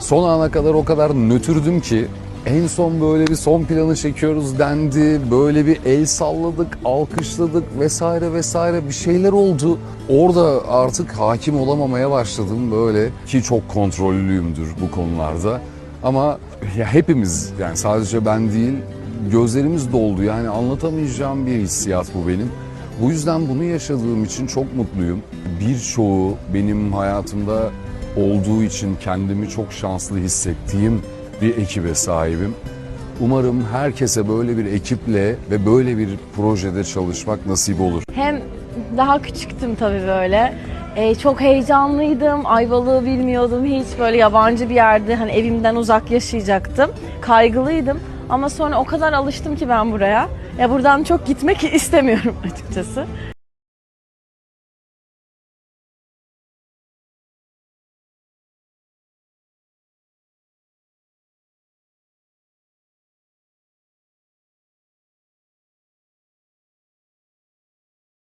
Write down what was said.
Son ana kadar o kadar nötürdüm ki en son böyle bir son planı çekiyoruz dendi. Böyle bir el salladık, alkışladık vesaire vesaire bir şeyler oldu. Orada artık hakim olamamaya başladım böyle ki çok kontrollüyümdür bu konularda. Ama ya hepimiz yani sadece ben değil gözlerimiz doldu yani anlatamayacağım bir hissiyat bu benim. Bu yüzden bunu yaşadığım için çok mutluyum. Birçoğu benim hayatımda olduğu için kendimi çok şanslı hissettiğim bir ekibe sahibim. Umarım herkese böyle bir ekiple ve böyle bir projede çalışmak nasip olur. Hem daha küçüktüm tabii böyle. Ee, çok heyecanlıydım. Ayvalık'ı bilmiyordum hiç. Böyle yabancı bir yerde hani evimden uzak yaşayacaktım. Kaygılıydım. Ama sonra o kadar alıştım ki ben buraya. Ya buradan çok gitmek istemiyorum açıkçası.